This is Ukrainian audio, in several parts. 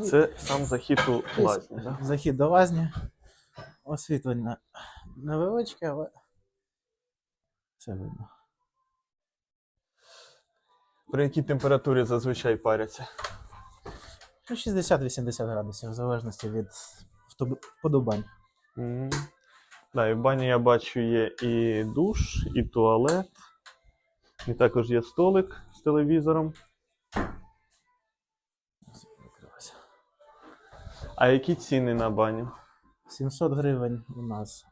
Це сам захід у лазні, да? Захід до лазні. Освітлення невеличке, але все видно. При якій температурі зазвичай паряться? Ну, 60-80 градусів, в залежності від вподобань. М. Да, і в бані я бачу є і душ, і туалет, і також є столик з телевізором. А які ціни на баню? 700 гривень у нас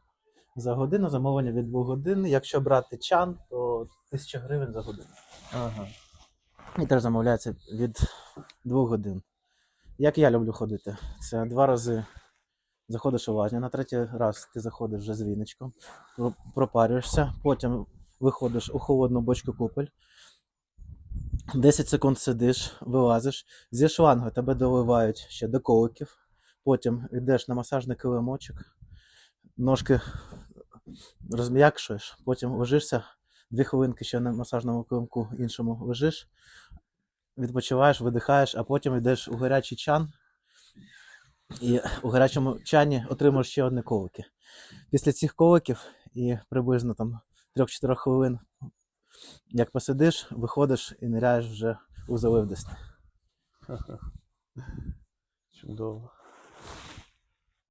за годину, замовлення від 2 годин. Якщо брати чан, то 1000 гривень за годину. Ага. І теж замовляється від 2 годин. Як я люблю ходити, це два рази заходиш у лазню, на третій раз ти заходиш вже з віночком, пропарюєшся, потім виходиш у холодну бочку купель. 10 секунд сидиш, вилазиш, зі шлангу тебе доливають ще до коликів, потім йдеш на масажний килимочок, ножки розм'якшуєш, потім лежишся, дві хвилинки ще на масажному килимку іншому лежиш, відпочиваєш, видихаєш, а потім йдеш у гарячий чан. І у гарячому чані отримуєш ще одне колики. Після цих коликів і приблизно там 3-4 хвилин, як посидиш, виходиш і ниряєш вже у залив Десни. Чудово.